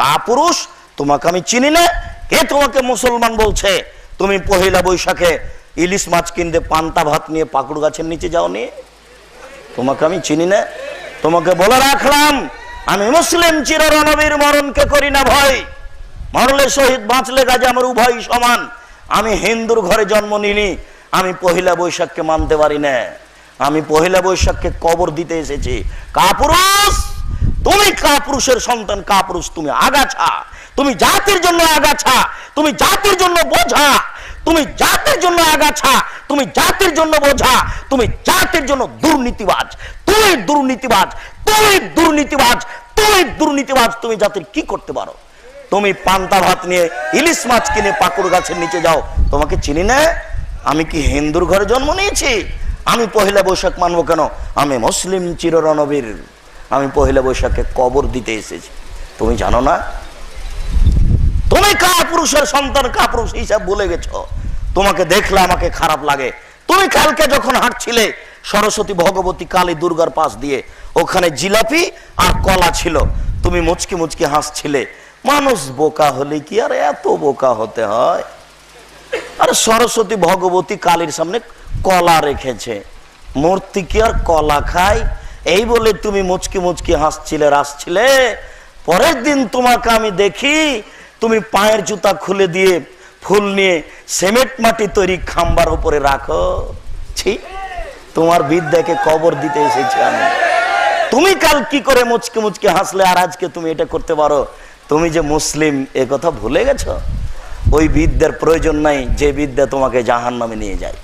কাপুরুষ, তোমাকে আমি চিনি না। কে তোমাকে মুসলমান বলছে? তুমি পহিলা বৈশাখে ইলিশ মাছ কিনতে পান্তা ভাত নিয়ে পাকুড় গাছের নিচে যাও নিয়ে তোমাকে আমি চিনি না। তোমাকে বলে রাখলাম, আমি মুসলিম চিররণবীর, মরণকে করি না ভয়। মরলে শহীদ, বাঁচলে গাজে আমার উভয় সমান। আমি হিন্দুর ঘরে জন্ম নিনি আমি পহিলা বৈশাখকে মানতে পারি না। আমি পহিলা বৈশাখকে কবর দিতে এসেছি। কাপুরুষ! তুমি কাপুরুষের সন্তান, কাপুরুষ তুমি আগাছা। তুমি জাতির জন্য আগাছা, তুমি জাতির জন্য বোঝা। তুমি জাতির জন্য আগাছা, তুমি জাতির জন্য বোঝা। তুমি জাতির জন্য দুর্নীতিবাজ। তুমি দুর্নীতিবাজ তুমি দুর্নীতিবাজ তুমি দুর্নীতিবাজ, তুমি জাতির কি করতে পারো? তুমি পান্তা ভাত নিয়ে ইলিশ মাছ কিনে পাকুড় গাছের নিচে যাও। তোমাকে চিনি না? আমি কি হিন্দুর ঘরে জন্ম নিয়েছি? আমি পহেলা বৈশাখ মানবো কেন? আমি মুসলিম চিররণবীর। আমি পহেলা বৈশাখে কবর দিতে এসেছি। তুমি জানো না? তুমি কা পুরুষের সন্তান কা পুরুষ হিসাব ভুলে গেছো? তোমাকে দেখলে আমাকে খারাপ লাগে। তুমি কালকে যখন হাঁটছিলে, সরস্বতী ভগবতী কালী দুর্গার পাশ দিয়ে, ওখানে জিলাপি আর কলা ছিল। তুমি মুচকি মুচকি হাসছিলে। মানুষ বোকা হলে কি আর এত বোকা হতে হয়? আর সরস্বতী ভগবতী কালীর সামনে কলা রেখেছে। মূর্তি কি আর কলা খায়? এই বলে তুমি মুচকি মুচকি হাসছিলে, রাসছিলে। পরের দিন তোমাকে আমি দেখি, তুমি পায়ের জুতা খুলে দিয়ে ফুল নিয়ে সিমেন্ট মাটি তৈরি খাম্বার উপরে রাখো। ছি, তোমার বিদ্যাকে কবর দিতে এসেছি আমি। তুমি কাল কি করে মুচকে মুচকে হাসলে আর আজকে তুমি এটা করতে পারো? তুমি যে মুসলিম, এ কথা ভুলে গেছো? ওই বিদ্যার প্রয়োজন নাই, যে বিদ্যা তোমাকে জাহান নামে নিয়ে যায়।